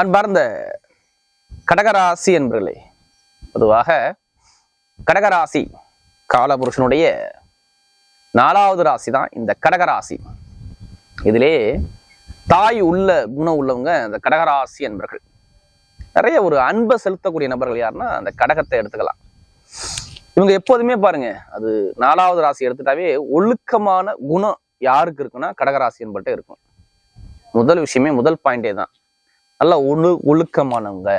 அன்பார்ந்த கடகராசி என்பர்களே பொதுவாக கடகராசி காலபுருஷனுடைய நாலாவது ராசி தான் இந்த கடகராசி. இதிலே தாய் உள்ள குணம் உள்ளவங்க இந்த கடகராசி என்பர்கள். நிறைய ஒரு அன்பை செலுத்தக்கூடிய நபர்கள் யாருன்னா அந்த கடகத்தை எடுத்துக்கலாம். இவங்க எப்போதுமே பாருங்க அது நாலாவது ராசி எடுத்துட்டாவே ஒழுக்கமான குணம் யாருக்கு இருக்குன்னா கடகராசி என்பர்கிட்ட இருக்கும். முதல் விஷயமே முதல் பாயிண்டே தான். நல்ல ஒழு ஒழுக்கமானவங்க.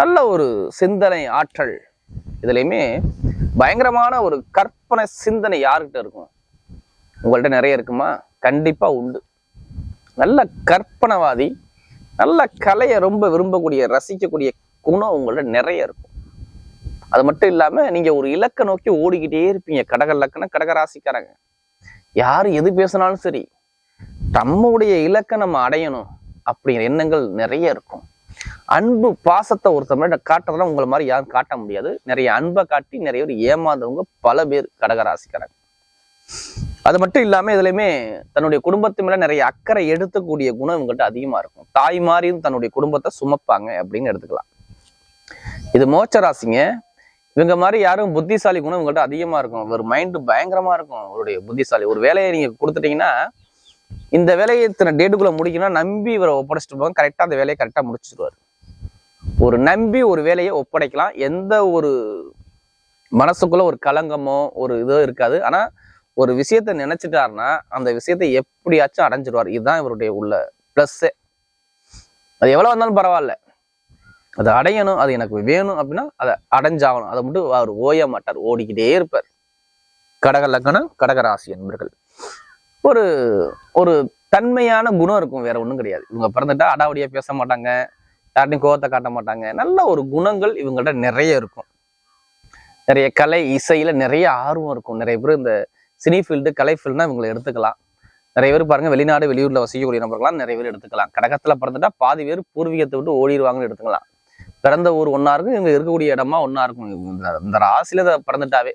நல்ல ஒரு சிந்தனை ஆற்றல். இதுலையுமே பயங்கரமான ஒரு கற்பனை சிந்தனை யாருக்கிட்ட இருக்கும்? உங்கள்கிட்ட நிறைய இருக்குமா? கண்டிப்பாக உண்டு. நல்ல கற்பனைவாதி நல்ல கலையை ரொம்ப விரும்பக்கூடிய ரசிக்கக்கூடிய குணம் உங்கள்கிட்ட நிறைய இருக்கும். அது மட்டும் இல்லாமல் நீங்கள் ஒரு இலக்கை நோக்கி ஓடிக்கிட்டே இருப்பீங்க. கடக லக்கணம் கடக ராசிக்காரங்க. யார் எது பேசினாலும் சரி நம்முடைய இலக்கை நம்ம அடையணும். அப்படிங்கிற எண்ணங்கள் நிறைய இருக்கும். அன்பு பாசத்தை ஒருத்தவங்க காட்டுறதுலாம் உங்களை மாதிரி யாரும் காட்ட முடியாது. நிறைய அன்பை காட்டி நிறைய பேர் ஏமாந்தவங்க பல பேர் கடகராசிக்காரங்க. அது மட்டும் இல்லாம இதுலையுமே தன்னுடைய குடும்பத்து மேல நிறைய அக்கறை எடுத்துக்கூடிய குணம் இவங்கள்ட்ட அதிகமா இருக்கும். தாய் மாதிரியும் தன்னுடைய குடும்பத்தை சுமப்பாங்க அப்படின்னு எடுத்துக்கலாம். இது மோட்ச ராசிங்க. இவங்க மாதிரி யாரும் புத்திசாலி குணம் இவங்கள்ட்ட அதிகமாக இருக்கும். ஒரு மைண்டு பயங்கரமா இருக்கும். அவருடைய புத்திசாலி. ஒரு வேலையை நீங்கள் கொடுத்துட்டீங்கன்னா இந்த வேலையை இத்தனை டேட்டுக்குள்ள முடிக்கணும்னா நம்பி இவரை ஒப்படைச்சிட்டு போவாங்க. கரெக்டாக அந்த வேலையை கரெக்டாக முடிச்சிடுவார் ஒரு நம்பி ஒரு வேலையை ஒப்படைக்கலாம். எந்த ஒரு மனசுக்குள்ள ஒரு கலங்கமோ ஒரு இதோ இருக்காது. ஆனால் ஒரு விஷயத்த நினைச்சிட்டாருன்னா அந்த விஷயத்தை எப்படியாச்சும் அடைஞ்சிடுவார் இதுதான் இவருடைய உள்ள ப்ளஸ்ஸே அது எவ்வளோ வந்தாலும் பரவாயில்ல. அதை அடையணும் அது எனக்கு வேணும் அப்படின்னா அதை அடைஞ்சாகணும். அதை மட்டும் அவர் ஓய மாட்டார். ஓடிக்கிட்டே இருப்பார். கடக லக்கணம் கடகராசி என்பர்கள். ஒரு ஒரு தன்மையான குணம் இருக்கும் வேற ஒன்றும் கிடையாது. இவங்க பிறந்துட்டா அடாவடியா பேச மாட்டாங்க யார்ட்டையும் கோவத்தை காட்ட மாட்டாங்க. நல்ல ஒரு குணங்கள் இவங்கள்ட்ட நிறைய இருக்கும். நிறைய கலை இசையில நிறைய ஆர்வம் இருக்கும். நிறைய பேர் இந்த சினி ஃபீல்டு கலை ஃபீல்டுனா இவங்களை எடுத்துக்கலாம். நிறைய பேர் பாருங்க வெளிநாடு வெளியூர்ல வசிக்கக்கூடிய நபர்கள்லாம் நிறைய பேர் எடுத்துக்கலாம். கடகத்தில் பிறந்துட்டா பாதி பேர் பூர்வீகத்தை விட்டு ஓடிடுவாங்கன்னு எடுத்துக்கலாம். பிறந்த ஊர் ஒன்னா இருக்கும் இவங்க இருக்கக்கூடிய இடமா ஒன்றா இருக்கும். இந்த ராசியில் பிறந்துட்டாவே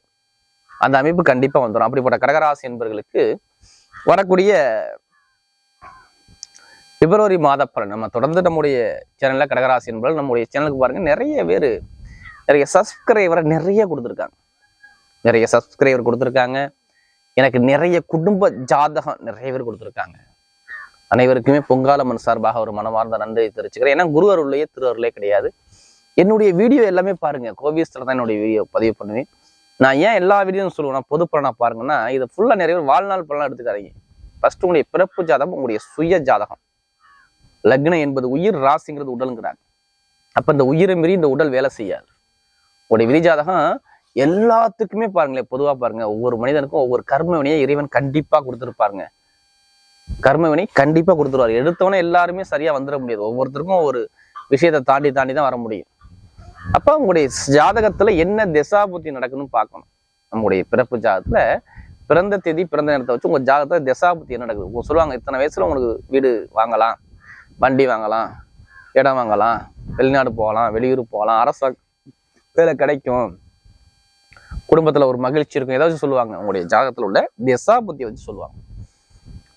அந்த அமைப்பு கண்டிப்பா வந்துடும் அப்படிப்பட்ட கடகராசி என்பவர்களுக்கு வரக்கூடிய பிப்ரவரி மாத பலன். நம்ம தொடர்ந்து நம்முடைய சேனல்ல கடகராசி என்பது நம்முடைய சேனலுக்கு பாருங்க. நிறைய பேர் நிறைய சப்ஸ்கிரைபரை நிறைய கொடுத்துருக்காங்க. நிறைய சப்ஸ்கிரைபர் கொடுத்துருக்காங்க. எனக்கு நிறைய குடும்ப ஜாதகம் நிறைய பேர் கொடுத்துருக்காங்க. அனைவருக்குமே பொங்காலம்மன் சார்பாக ஒரு மனமார்ந்த நன்றி தெரிவிச்சுக்கிறேன். ஏன்னா குரு அருளையே திரு கிடையாது. என்னுடைய வீடியோ எல்லாமே பாருங்க. கோவிஸ்தில் தான் என்னுடைய வீடியோ பதிவு பண்ணுவேன். நான் ஏன் எல்லா வீடியோவும் சொல்லுவேன்? பொது பாருங்கன்னா இதை ஃபுல்லாக நிறைய பேர் வாழ்நாள் பலனாக எடுத்துக்காதீங்க. ஃபர்ஸ்ட் உங்களுடைய பிறப்பு ஜாதகம் உங்களுடைய சுய ஜாதகம். லக்னம் என்பது உயிர் ராசிங்கிறது உடலுங்கிறாங்க. அப்ப இந்த உயிரை மீறி இந்த உடல் வேலை செய்யாது. உங்களுடைய விதி ஜாதகம் எல்லாத்துக்குமே பாருங்களேன் பொதுவா பாருங்க ஒவ்வொரு மனிதனுக்கும் ஒவ்வொரு கர்மவினையை இறைவன் கண்டிப்பாக கொடுத்துருப்பாருங்க. கர்மவினை கண்டிப்பாக கொடுத்துருவார் கொடுத்துருவாரு. எடுத்தவனே எல்லாருமே சரியா வந்துட முடியாது. ஒவ்வொருத்தருக்கும் ஒரு விஷயத்தை தாண்டி தாண்டி தான் வர முடியும். அப்போ உங்களுடைய ஜாதகத்தில் என்ன திசாபுத்தி நடக்குதுன்னு பார்க்கணும். நம்முடைய பிறப்பு ஜாதகத்தில் பிறந்த தேதி பிறந்த நேரத்தை வச்சு உங்கள் ஜாதகத்தில் திசாபுத்தி என்ன நடக்குது? உங்க சொல்லுவாங்க இத்தனை வயசில் உங்களுக்கு வீடு வாங்கலாம் வண்டி வாங்கலாம் இடம் வாங்கலாம் வெளிநாடு போகலாம் வெளியூர் போகலாம் அரசு வேலை கிடைக்கும் குடும்பத்தில் ஒரு மகிழ்ச்சி இருக்கும் ஏதாச்சும் சொல்லுவாங்க. உங்களுடைய ஜாதகத்தில் உள்ள திசா புத்தியை வச்சு சொல்லுவாங்க.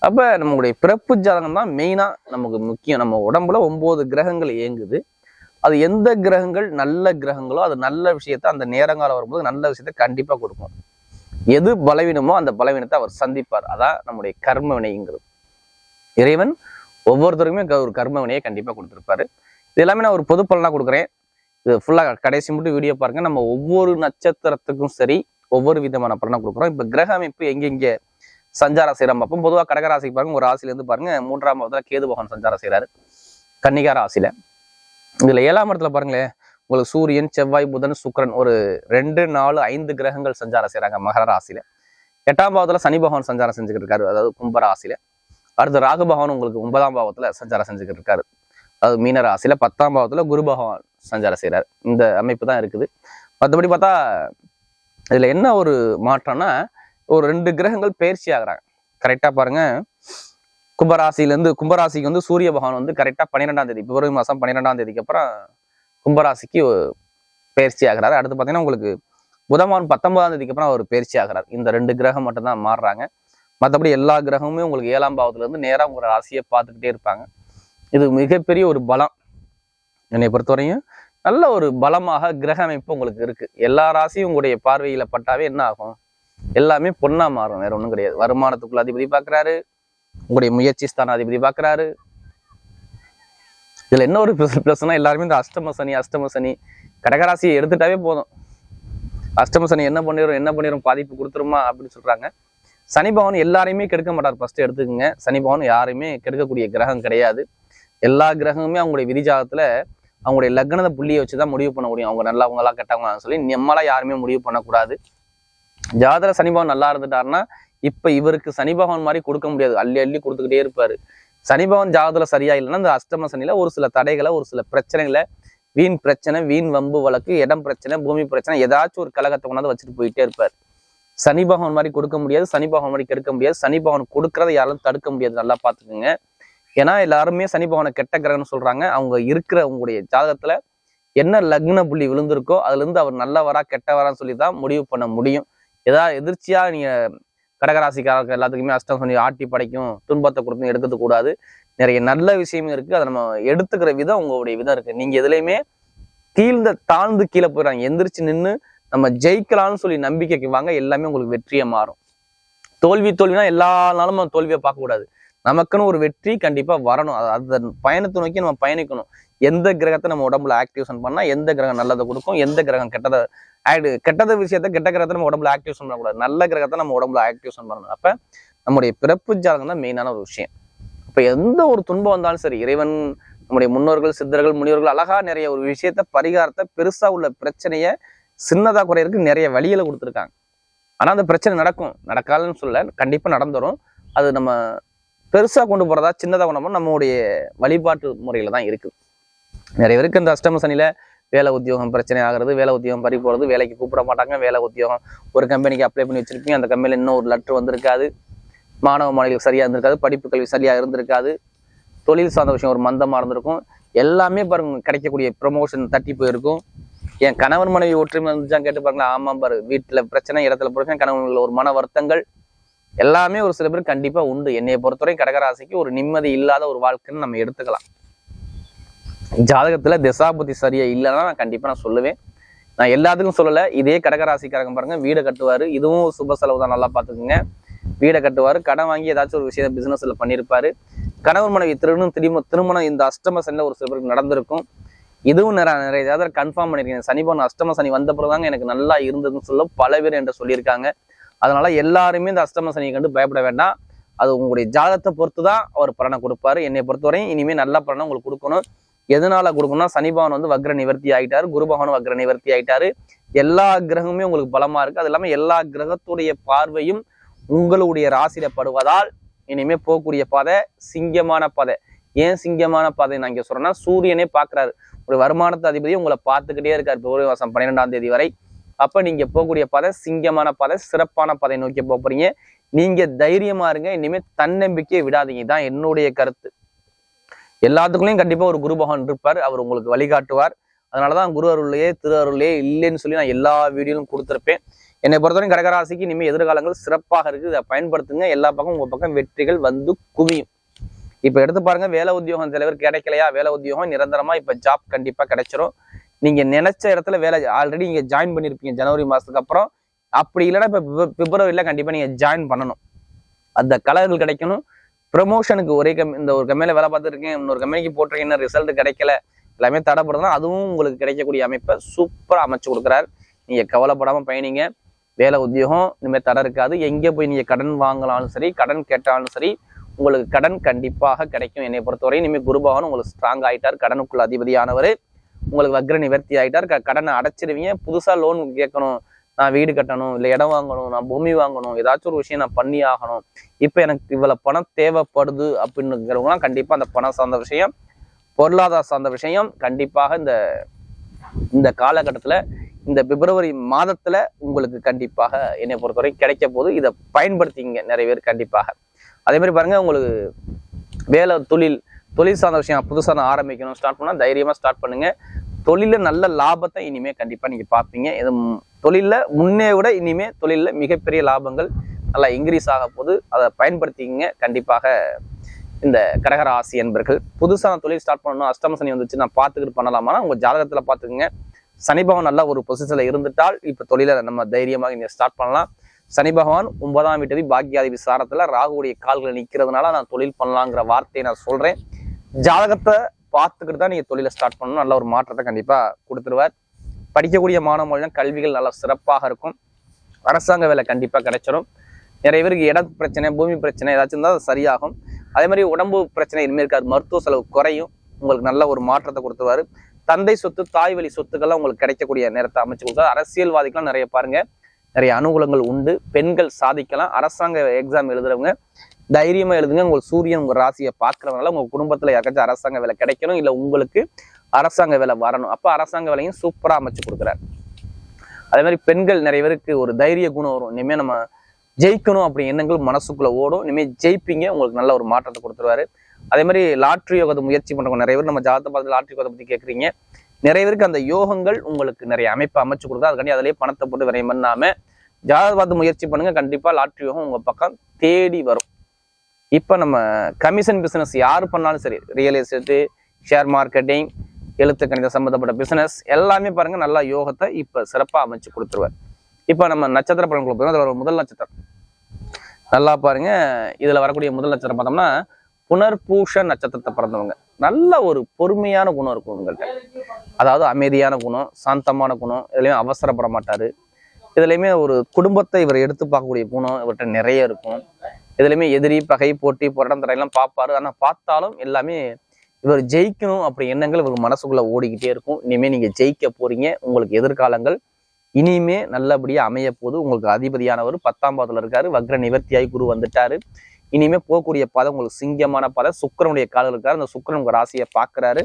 அப்போ நம்மளுடைய பிறப்பு ஜாதகம் தான் மெயினாக நமக்கு முக்கியம். நம்ம உடம்புல ஒம்பது கிரகங்கள் இயங்குது. அது எந்த கிரகங்கள் நல்ல கிரகங்களோ அது நல்ல விஷயத்த அந்த நேரங்காலம் வரும்போது நல்ல விஷயத்த கண்டிப்பாக கொடுக்கும். எது பலவீனமோ அந்த பலவீனத்தை அவர் சந்திப்பார். அதான் நம்முடைய கர்ம வினைங்கிறது. இறைவன் ஒவ்வொருத்தருக்குமே ஒரு கர்ம வினையை கண்டிப்பா கொடுத்துருப்பாரு. இது எல்லாமே நான் ஒரு பொது பலனா கொடுக்குறேன். இது ஃபுல்லா கடைசி மட்டும் வீடியோ பாருங்க. நம்ம ஒவ்வொரு நட்சத்திரத்துக்கும் சரி ஒவ்வொரு விதமான பலனாக கொடுக்குறோம். இப்போ கிரக அமைப்பு எங்கெங்க சஞ்சாரம் செய்யறோம் அப்போ பொதுவாக கடகராசிக்கு பாருங்க. ஒரு ராசிலேருந்து பாருங்க மூன்றாம் பாவத்துல கேது பகவான் சஞ்சாரம் செய்கிறாரு கன்னிகா ராசியில். இதில் ஏழாம் இடத்துல பாருங்களேன் உங்களுக்கு சூரியன் செவ்வாய் புதன் சுக்கிரன் ஒரு ரெண்டு நாலு ஐந்து கிரகங்கள் சஞ்சாரம் செய்கிறாங்க மகர ராசியில். எட்டாம் பாவத்தில் சனி பகவான் சஞ்சாரம் செஞ்சுக்கிட்டு இருக்காரு. அதாவது கும்ப ராசியில். அடுத்து ராகு பகவான் உங்களுக்கு ஒன்பதாம் பாவத்தில் சஞ்சாரம் செஞ்சுக்கிட்டு இருக்காரு. அதாவது மீன ராசியில் பத்தாம் பாவத்தில் குரு பகவான் சஞ்சாரம் செய்கிறார் இந்த அமைப்பு தான் இருக்குது. மற்றபடி பார்த்தா இதில் என்ன ஒரு மாற்றம்னா ஒரு ரெண்டு கிரகங்கள் பயிற்சி ஆகிறாங்க. கரெக்டாக பாருங்கள் கும்பராசிலேருந்து கும்பராசிக்கு வந்து சூரிய பகவான் வந்து கரெக்டாக பன்னிரெண்டாம் தேதி பிப்ரவரி மாதம் பன்னிரெண்டாம் தேதிக்கு அப்புறம் கும்பராசிக்கு பயிற்சி ஆகிறாரு. அடுத்து பார்த்தீங்கன்னா உங்களுக்கு புதமான் பத்தொன்பதாம் தேதிக்கு அப்புறம் அவர் பயிற்சி ஆகிறார். இந்த ரெண்டு கிரகம் மட்டும்தான் மாறுறாங்க. மற்றபடி எல்லா கிரகமுமே உங்களுக்கு ஏழாம் பாவத்துலேருந்து நேராக உங்கள் ராசியை பார்த்துக்கிட்டே இருப்பாங்க. இது மிகப்பெரிய ஒரு பலம். என்னை பொறுத்தவரையும் நல்ல ஒரு பலமாக கிரக அமைப்பு உங்களுக்கு இருக்கு. எல்லா ராசியும் உங்களுடைய பார்வையில் பட்டாவே என்ன ஆகும்? எல்லாமே பொண்ணா மாறும். வேற ஒன்றும் கிடையாது. வருமானத்துக்குள்ள அதிபதி பார்க்குறாரு. உங்களுடைய முயற்சி ஸ்தானாதிபதி பார்க்குறாரு. இதில் இதுல என்ன ஒரு ப்ளஸ் எல்லாருமே இந்த அஷ்டம சனி அஷ்டம சனி கடகராசியை எடுத்துட்டாவே போதும். அஷ்டம சனி என்ன பண்ணிரும் என்ன பண்ணிரும் பாதிப்பு கொடுத்துருமா அப்படின்னு சொல்றாங்க. சனி பவன் எல்லாரையுமே கெடுக்க மாட்டார். ஃபஸ்ட்டு எடுத்துக்கோங்க. சனி பவன் யாரையுமே கெடுக்கக்கூடிய கிரகம் கிடையாது. எல்லா கிரகமுமே அவங்களுடைய விதிஜாகத்தில் அவங்களுடைய லக்னத புள்ளியை வச்சு தான் முடிவு பண்ண முடியும். அவங்க நல்லவங்களா கெட்டவங்களான்னு சொல்லி நம்மளா யாருமே முடிவு பண்ணக்கூடாது. ஜாதக சனி நல்லா இருந்துட்டாருன்னா இப்ப இவருக்கு சனி பகவான் மாதிரி கொடுக்க முடியாது. அள்ளி அள்ளி கொடுத்துக்கிட்டே இருப்பாரு. சனி பகவான் ஜாதகத்துல சரியா இல்லைன்னா அந்த அஷ்டம சனியில ஒரு சில தடைகளை ஒரு சில பிரச்சனைகளை வீண் பிரச்சனை வீண் வம்பு வழக்கு இடம் பிரச்சனை பூமி பிரச்சனை ஏதாச்சும் ஒரு கலகத்தை கொண்டாந்து வச்சுட்டு போயிட்டே இருப்பார். சனி பகவான் மாதிரி கொடுக்க முடியாது சனி பகவான் மாதிரி கெடுக்க முடியாது. சனி பகவான் கொடுக்கறத யாரும் தடுக்க முடியாது நல்லா பார்த்துக்குங்க. ஏன்னா எல்லாருமே சனி பகவானை கெட்ட கிரகம்னு சொல்றாங்க. அவங்க இருக்கிற உங்களுடைய ஜாதகத்துல என்ன லக்ன புள்ளி விழுந்திருக்கோ அதுல இருந்து அவர் நல்லவரா கெட்டவரான்னு சொல்லி தான் முடிவு பண்ண முடியும். ஏதாவது எதிர்ச்சியா நீங்க கடகராசிக்காரர்கள் எல்லாத்துக்குமே அஷ்டம் சொல்லி ஆட்டி படைக்கும் துன்பத்தை கொடுத்து எடுக்கிறது கூடாது. நிறைய நல்ல விஷயமும் இருக்கு. அதை நம்ம எடுத்துக்கிற விதம் உங்களுடைய விதம் இருக்கு. நீங்க எதுலையுமே கீழ்ந்த தாழ்ந்து கீழே போயிடறாங்க எந்திரிச்சு நின்று நம்ம ஜெயிக்கலாம்னு சொல்லி நம்பிக்கைக்கு வாங்க எல்லாமே உங்களுக்கு வெற்றியை மாறும். தோல்வி தோல்வினா எல்லா நாளும் நம்ம தோல்வியை பார்க்கக்கூடாது. நமக்குன்னு ஒரு வெற்றி கண்டிப்பாக வரணும். அது பயணத்தை நோக்கி நம்ம பயணிக்கணும். எந்த கிரகத்தை நம்ம உடம்புல ஆக்டிவேஷன் பண்ணால் எந்த கிரகம் நல்லதை கொடுக்கும் எந்த கிரகம் கெட்டதை ஆக்டி கெட்டத விஷயத்த கெட்ட கிரகத்தை நம்ம உடம்புல ஆக்டிவேஷன் பண்ணக்கூடாது. நல்ல கிரகத்தை நம்ம உடம்புல ஆக்டிவேஷன் பண்ணணும். அப்போ நம்முடைய பிறப்பு ஜாதகம் தான் மெயினான ஒரு விஷயம். இப்போ எந்த ஒரு துன்பம் வந்தாலும் சரி இறைவன் நம்முடைய முன்னோர்கள் சித்தர்கள் முனிவர்கள் அழகா நிறைய ஒரு விஷயத்த பரிகாரத்தை பெருசா உள்ள பிரச்சனையை சின்னதா குறையிறதுக்கு நிறைய வழிகளை கொடுத்துருக்காங்க. ஆனா அந்த பிரச்சனை நடக்கும். நடக்காதுன்னு சொல்ல கண்டிப்பா நடந்துரும். அது நம்ம பெருசா கொண்டு போறதா சின்னதா கொண்டு போறதா நம்மளுடைய வழிபாட்டு முறையில தான் இருக்குது. நிறைய பேருக்கு இந்த அஷ்டம சனியில் வேலை உத்தியோகம் பிரச்சனை ஆகிறது வேலை உத்தியோகம் பறி போகிறது வேலைக்கு கூப்பிட மாட்டாங்க வேலை உத்தியோகம். ஒரு கம்பெனிக்கு அப்ளை பண்ணி வச்சுருக்கீங்க அந்த கம்பெனியில் இன்னும் ஒரு லெட்ரு வந்திருக்காது. மாணவ மாணவிகள் சரியாக இருந்திருக்காது படிப்பு கல்வி சரியாக இருந்திருக்காது. தொழில் சார்ந்த விஷயம் ஒரு மந்தமாக இருந்திருக்கும். எல்லாமே பாருங்க கிடைக்கக்கூடிய ப்ரொமோஷன் தட்டி போயிருக்கும். என் கணவன் மனைவி ஒற்றுமை இருந்துச்சா கேட்டு பாருங்களா ஆமாம் பாரு வீட்டில் பிரச்சனை இடத்துல பிரச்சனை கணவன்கள் ஒரு மன வருத்தங்கள். எல்லாமே ஒரு சில பேர் கண்டிப்பாக உண்டு. என்னைய பொறுத்தவரை கடகராசிக்கு ஒரு நிம்மதி இல்லாத ஒரு வாழ்க்கைன்னு நம்ம எடுத்துக்கலாம். ஜாதகத்தில் திசாபுத்தி சரியா இல்லைன்னா நான் கண்டிப்பாக நான் சொல்லுவேன். நான் எல்லாத்துக்கும் சொல்லலை. இதே கடகராசிக்காரங்க பாருங்கள் வீடை கட்டுவார். இதுவும் சுப செலவு தான் நல்லா பார்த்துக்குங்க. வீடை கட்டுவார். கடன் வாங்கி ஏதாச்சும் ஒரு விஷயம் பிஸ்னஸில் பண்ணியிருப்பார் கணவர் மனைவி திருமணம் திரும்ப திருமணம் இந்த அஷ்டம சனியில் ஒரு சில பேருக்கு நடந்திருக்கும். இதுவும் நிறைய நிறைய ஜாதகர் கன்ஃபார்ம் பண்ணிருக்கேன். சனி அஷ்டம சனி வந்தப்பறம் தாங்க எனக்கு நல்லா இருந்ததுன்னு சொல்ல பல பேர் என்கிட்ட சொல்லியிருக்காங்க. அதனால எல்லாருமே இந்த அஷ்டம சனியை கண்டு பயப்பட வேண்டாம். அது உங்களுடைய ஜாதகத்தை பொறுத்து தான் அவர் பலனை கொடுப்பாரு. என்னை பொறுத்தவரையும் இனிமேல் நல்ல பலனை உங்களுக்கு கொடுக்கணும். எதனால கொடுக்கணும்னா சனி பகவான் வந்து வக்ர நிவர்த்தி ஆகிட்டாரு குரு பகவான் வக்ர நிவர்த்தி ஆகிட்டாரு எல்லா கிரகமுமே உங்களுக்கு பலமா இருக்கு. அது இல்லாமல் எல்லா கிரகத்துடைய பார்வையும் உங்களுடைய ராசியில படுவதால் இனிமே போகக்கூடிய பாதை சிங்கமான பாதை. ஏன் சிங்கமான பாதை நான் இங்கே சொல்றேன்னா சூரியனே பார்க்குறாரு ஒரு வருமானத்து அதிபதி உங்களை பார்த்துக்கிட்டே இருக்கார். பிப்ரவரி மாதம் பன்னிரெண்டாம் தேதி வரை. அப்போ நீங்கள் போகக்கூடிய பாதை சிங்கமான பாதை சிறப்பான பாதை நோக்கி போக நீங்கள் தைரியமாக இருங்க. இனிமேல் தன்னம்பிக்கையை விடாதீங்க. தான் என்னுடைய கருத்து. எல்லாத்துக்குள்ளேயும் கண்டிப்பாக ஒரு குரு பகவான் இருப்பார். அவர் உங்களுக்கு வழிகாட்டுவார். அதனாலதான் குரு அருளையே திரு அருளையே இல்லைன்னு சொல்லி நான் எல்லா வீடியோலும் கொடுத்துருப்பேன். என்னை பொறுத்தவரைக்கும் கடகராசிக்கு இனிமேல் எதிர்காலங்கள் சிறப்பாக இருக்கு இதை பயன்படுத்துங்க. எல்லா பக்கம் உங்கள் பக்கம் வெற்றிகள் வந்து குவியும். இப்போ எடுத்து பாருங்க வேலை உத்தியோகம் தலைவர் கிடைக்கலையா? வேலை உத்தியோகம் நிரந்தரமா இப்போ ஜாப் கண்டிப்பா கிடைச்சிரும். நீங்க நினைச்ச இடத்துல வேலை ஆல்ரெடி நீங்க ஜாயின் பண்ணியிருப்பீங்க ஜனவரி மாதத்துக்கு அப்புறம். அப்படி இல்லைன்னா இப்போ பிப்ரவரியில் கண்டிப்பாக நீங்கள் ஜாயின் பண்ணணும். அந்த கலர்கள் கிடைக்கணும். ப்ரமோஷனுக்கு ஒரே கம் இந்த ஒரு கம்பெனியில் வேலை பார்த்துருக்கேன் இன்னொரு கம்பெனிக்கு போட்டிருக்கேன் இன்னும் ரிசல்ட் கிடைக்கல. எல்லாமே தடைப்படுதுன்னா அதுவும் உங்களுக்கு கிடைக்கக்கூடிய அமைப்பை சூப்பராக அமைச்சு கொடுக்குறாரு. நீங்கள் கவலைப்படாமல் பயணிங்க. வேலை உத்தியோகம் இனிமேல் தடை இருக்காது. எங்கே போய் நீங்கள் கடன் வாங்கினாலும் சரி கடன் கேட்டாலும் சரி உங்களுக்கு கடன் கண்டிப்பாக கிடைக்கும். என்னை பொறுத்தவரை இனிமேல் குருபவன் உங்களுக்கு ஸ்ட்ராங் ஆகிட்டார் கடனுக்குள்ள அதிபதியானவர். உங்களுக்கு வக்ர நிவர்த்தி ஆகிட்டார் க- கடனை அடைச்சிருவீங்க. புதுசாக லோன் கேட்கணும். நான் வீடு கட்டணும் இல்லை இடம் வாங்கணும் நான் பூமி வாங்கணும் ஏதாச்சும் ஒரு விஷயம் நான் பண்ணி ஆகணும். இப்போ எனக்கு இவ்வளோ பணம் தேவைப்படுது அப்படின்னுங்கிறவங்களாம் கண்டிப்பாக அந்த பணம் சார்ந்த விஷயம் பொருளாதார சார்ந்த விஷயம் கண்டிப்பாக இந்த இந்த காலகட்டத்தில் இந்த பிப்ரவரி மாதத்தில் உங்களுக்கு கண்டிப்பாக என்னை பொறுத்தவரை கிடைக்க போது இதை பயன்படுத்திங்க நிறைய பேர் கண்டிப்பாக. அதே மாதிரி பாருங்கள் உங்களுக்கு வேலை தொழில் தொழில் சார்ந்த விஷயம் புதுசாக நான் ஆரம்பிக்கணும் ஸ்டார்ட் பண்ணால் தைரியமாக ஸ்டார்ட் பண்ணுங்கள் தொழிலில் நல்ல லாபத்தை இனிமேல் கண்டிப்பாக நீங்கள் பார்ப்பீங்க. இது தொழிலில் முன்னே விட இனிமே தொழிலில் மிகப்பெரிய லாபங்கள் நல்லா இன்க்ரீஸ் ஆக போது. அதை பயன்படுத்திங்க கண்டிப்பாக இந்த கடகராசி என்பர்கள் புதுசான தொழில் ஸ்டார்ட் பண்ணணும். அஷ்டம சனி வந்துச்சு நான் பார்த்துக்கிட்டு பண்ணலாமானா உங்கள் ஜாதகத்தில் பார்த்துக்குங்க. சனி பகவான் நல்ல ஒரு பொசிஷனில் இருந்துட்டால் இப்போ தொழிலை நம்ம தைரியமாக இங்கே ஸ்டார்ட் பண்ணலாம். சனி பகவான் ஒன்பதாம் வீட்டதி பாக்கியாதி விசாரத்துல ராகுவுடைய கால்கள் நிற்கிறதுனால நான் தொழில் பண்ணலாங்கிற வார்த்தையை நான் சொல்கிறேன் ஜாதகத்தை பார்த்துக்கிட்டு தான் நீங்கள் தொழிலை ஸ்டார்ட் பண்ணணும். நல்ல ஒரு மாற்றத்தை கண்டிப்பாக கொடுத்துருவார். படிக்கக்கூடிய மாணவர்கள் கல்விகள் நல்லா சிறப்பாக இருக்கும். அரசாங்க வேலை கண்டிப்பாக கிடைச்சிடும் நிறைய பேருக்கு இட பிரச்சனை பூமி பிரச்சனை ஏதாச்சும் இருந்தால் அது சரியாகும். அதே மாதிரி உடம்பு பிரச்சனை இனிமேல் இருக்காது. மருத்துவ செலவு குறையும். உங்களுக்கு நல்ல ஒரு மாற்றத்தை கொடுத்துருவாரு. தந்தை சொத்து தாய் வழி சொத்துக்கள்லாம் உங்களுக்கு கிடைக்கக்கூடிய நேரத்தை அமைச்சு கொடுத்தாரு. அரசியல்வாதிகள்லாம் நிறைய பாருங்க. நிறைய அனுகூலங்கள் உண்டு. பெண்கள் சாதிக்கலாம். அரசாங்க எக்ஸாம் எழுதுறவங்க தைரியமாக எழுதுங்க. உங்களுக்கு சூரியன் உங்கள் ராசியை பார்க்கறதுனால உங்கள் குடும்பத்தில் யாருக்காச்சும் அரசாங்க வேலை கிடைக்கணும் இல்லை உங்களுக்கு அரசாங்க வேலை வரணும். அப்போ அரசாங்க வேலையும் சூப்பராக அமைச்சு கொடுக்குறாரு. அதே மாதிரி பெண்கள் நிறைய பேருக்கு ஒரு தைரிய குணம் வரும். இனிமேல் நம்ம ஜெயிக்கணும் அப்படி எண்ணங்கள் மனசுக்குள்ளே ஓடும். இனிமேல் ஜெயிப்பீங்க உங்களுக்கு நல்ல ஒரு மாற்றத்தை கொடுத்துருவாரு. அதே மாதிரி லாட்ரி யோகத்தை முயற்சி பண்ணுறவங்க நிறைய பேர் நம்ம ஜாதகத்தை பார்த்து லாட்ரி யோகத்தை பற்றி கேட்குறீங்க நிறைய பேருக்கு அந்த யோகங்கள் உங்களுக்கு நிறைய அமைப்பு அமைச்சு கொடுத்தா அதுக்காண்டி அதிலேயே பணத்தை போட்டு விரையம் பண்ணாமல் ஜாதகத்தை பார்த்து முயற்சி பண்ணுங்கள் கண்டிப்பாக லாட்ரி யோகம் உங்கள் பக்கம் தேடி வரும். இப்போ நம்ம கமிஷன் பிசினஸ் யார் பண்ணாலும் சரி ரியல் எஸ்டேட்டு ஷேர் மார்க்கெட்டிங் எழுத்து கணிதம் சம்மந்தப்பட்ட பிசினஸ் எல்லாமே பாருங்க நல்லா யோகத்தை இப்போ சிறப்பாக அமைச்சு கொடுத்துருவார். இப்போ நம்ம நட்சத்திர பலன்களை பார்த்தோம்னா அதில் ஒரு முதல் நட்சத்திரம். நல்லா பாருங்க இதுல வரக்கூடிய முதல் நட்சத்திரம் பார்த்தோம்னா புனர்பூஷ நட்சத்திரத்தை பிறந்தவங்க. நல்ல ஒரு பொறுமையான குணம் இருக்கும் உங்கள்கிட்ட அதாவது அமைதியான குணம் சாந்தமான குணம் இதுலயும் அவசரப்பட மாட்டார். இதுலேயுமே ஒரு குடும்பத்தை இவர் எடுத்து பார்க்கக்கூடிய குணம் இவர்கிட்ட நிறைய இருக்கும். எதுலையுமே எதிரி பகை போட்டி போராட்டம் தரையெல்லாம் பார்ப்பாரு ஆனால் பார்த்தாலும் எல்லாமே இவர் ஜெயிக்கணும் அப்படி எண்ணங்கள் இவர் மனசுக்குள்ளே ஓடிக்கிட்டே இருக்கும். இனிமேல் நீங்கள் ஜெயிக்க போறீங்க. உங்களுக்கு எதிர்காலங்கள் இனிமே நல்லபடியாக அமைய போது உங்களுக்கு அதிபதியானவர் பத்தாம் பாதத்தில் இருக்காரு. வக்ர நிவர்த்தியாய் குரு வந்துட்டாரு. இனிமே போகக்கூடிய பாதை உங்களுக்கு சிங்கமான பாதை. சுக்கிரனுடைய காலம் இருக்காரு. அந்த சுக்கரன் உங்கள் ராசியை பார்க்குறாரு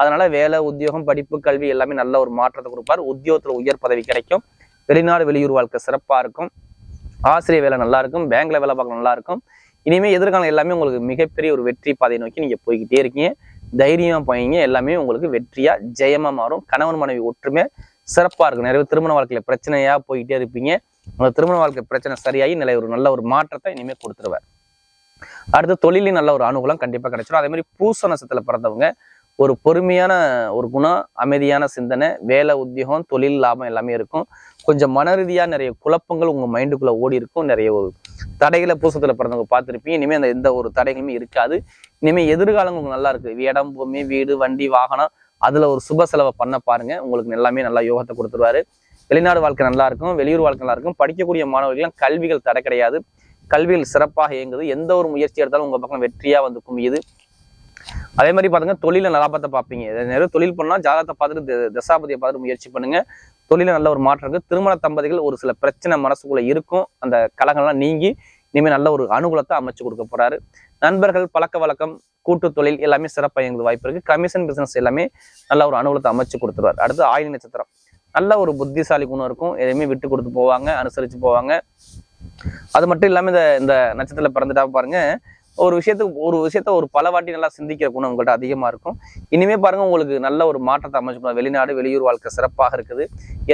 அதனால வேலை உத்தியோகம் படிப்பு கல்வி எல்லாமே நல்ல ஒரு மாற்றத்தை கொடுப்பாரு. உத்தியோகத்தில் உயர் பதவி கிடைக்கும். வெளிநாடு வெளியூர் வாழ்க்கை சிறப்பாக இருக்கும். ஆசிரியர் வேலை நல்லா இருக்கும் பேங்க்ல வேலை பார்க்க நல்லா இருக்கும் இனிமே எதிர்காலம் எல்லாமே உங்களுக்கு மிகப்பெரிய ஒரு வெற்றி பாதையை நோக்கி நீங்க போய்கிட்டே இருக்கீங்க. தைரியமா போயிங்க எல்லாமே உங்களுக்கு வெற்றியா ஜெயமா மாறும். கணவன் மனைவி ஒற்றுமை சிறப்பா இருக்கும். நிறைய திருமண வாழ்க்கையில பிரச்சனையா போயிட்டே இருப்பீங்க. உங்க திருமண வாழ்க்கை பிரச்சனை சரியாகி நிலை ஒரு நல்ல ஒரு மாற்றத்தை இனிமே கொடுத்துருவார். அடுத்து தொழிலையும் நல்ல ஒரு அனுகூலம் கண்டிப்பா கிடைச்சிடும் அதே மாதிரி பூச நட்சத்திரத்துல பிறந்தவங்க ஒரு பொறுமையான ஒரு குணம் அமைதியான சிந்தனை வேலை உத்தியோகம் தொழில் லாபம் எல்லாமே இருக்கும். கொஞ்சம் மன ரீதியாக நிறைய குழப்பங்கள் உங்கள் மைண்டுக்குள்ளே ஓடி இருக்கும் நிறைய ஒரு தடைகளை பூசத்தில் பிறந்தவங்க பார்த்துருப்பீங்க. இனிமேல் அந்த எந்த ஒரு தடைகளுமே இருக்காது. இனிமேல் எதிர்காலம் உங்களுக்கு நல்லா இருக்குது இடம் பூமி வீடு வண்டி வாகனம் அதில் ஒரு சுப செலவை பண்ண பாருங்கள் உங்களுக்கு எல்லாமே நல்லா யோகத்தை கொடுத்துருவாரு. வெளிநாடு வாழ்க்கை நல்லா இருக்கும் வெளியூர் வாழ்க்கை நல்லா இருக்கும். படிக்கக்கூடிய மாணவர்களும் கல்விகள் தடை கிடையாது. கல்வியில் சிறப்பாக இயங்குது. எந்த ஒரு முயற்சி எடுத்தாலும் உங்கள் பக்கம் வெற்றியாக வந்து குமியுது அதே மாதிரி பாருங்க தொழில லாபத்தை பார்ப்பீங்க. நேரம் தொழில் பண்ணால் ஜாதகத்தை பார்த்துட்டு தசாபதியை பார்த்துட்டு முயற்சி பண்ணுங்க. தொழில நல்ல ஒரு மாற்றம் இருக்குது திருமண தம்பதிகள் ஒரு சில பிரச்சனை மனசுக்குள்ள இருக்கும். அந்த கலங்கள்லாம் நீங்கி இனிமேல் நல்ல ஒரு அனுகூலத்தை அமைச்சு கொடுக்க போறாரு. நண்பர்கள் பழக்க வழக்கம் கூட்டு தொழில் எல்லாமே சிறப்பாக இயங்குது வாய்ப்பு இருக்கு. கமிஷன் பிசினஸ் எல்லாமே நல்ல ஒரு அனுகூலத்தை அமைச்சு கொடுத்துருவார். அடுத்து ஆயுள் நட்சத்திரம். நல்ல ஒரு புத்திசாலி குணம் இருக்கும். எதையுமே விட்டு கொடுத்து போவாங்க அனுசரிச்சு போவாங்க. அது மட்டும் இல்லாமல் இந்த இந்த நட்சத்திரத்தில் பிறந்துட்டா பாருங்க ஒரு விஷயத்துக்கு ஒரு விஷயத்த ஒரு பல வாட்டி நல்லா சிந்திக்கிற குணம் உங்கள்கிட்ட அதிகமாக இருக்கும். இனிமே பாருங்க உங்களுக்கு நல்ல ஒரு மாற்றத்தை அமைச்சு வெளிநாடு வெளியூர் வாழ்க்கை சிறப்பாக இருக்குது.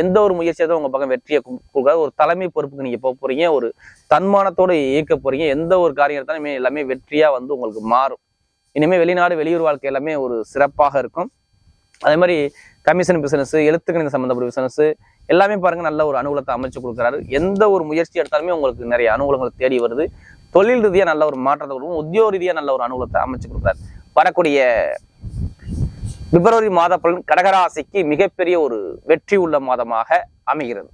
எந்த ஒரு முயற்சியதும் உங்கள் பக்கம் வெற்றியை கொடுக்காது. ஒரு தலைமை பொறுப்புக்கு நீங்க போக போறீங்க. ஒரு தன்மானத்தோடு இயக்க போறீங்க. எந்த ஒரு காரியம் எடுத்தாலும் எல்லாமே வெற்றியா வந்து உங்களுக்கு மாறும். இனிமேல் வெளிநாடு வெளியூர் வாழ்க்கை எல்லாமே ஒரு சிறப்பாக இருக்கும். அதே மாதிரி கமிஷன் பிசினஸ் எழுத்துக்கணித சம்மந்தப்பட்ட பிசினஸ் எல்லாமே பாருங்க நல்ல ஒரு அனுகூலத்தை அமைச்சு கொடுக்குறாரு. எந்த ஒரு முயற்சி எடுத்தாலுமே உங்களுக்கு நிறைய அனுகூலங்கள் தேடி வருது. தொழில் ரீதியா நல்ல ஒரு மாற்றத்தை கொடுக்கும். உத்தியோக ரீதியா நல்ல ஒரு அனுகூலத்தை அமைச்சு கொடுக்குறாரு. வரக்கூடிய பிப்ரவரி மாத பலன் கடகராசிக்கு மிகப்பெரிய ஒரு வெற்றி உள்ள மாதமாக அமைகிறது.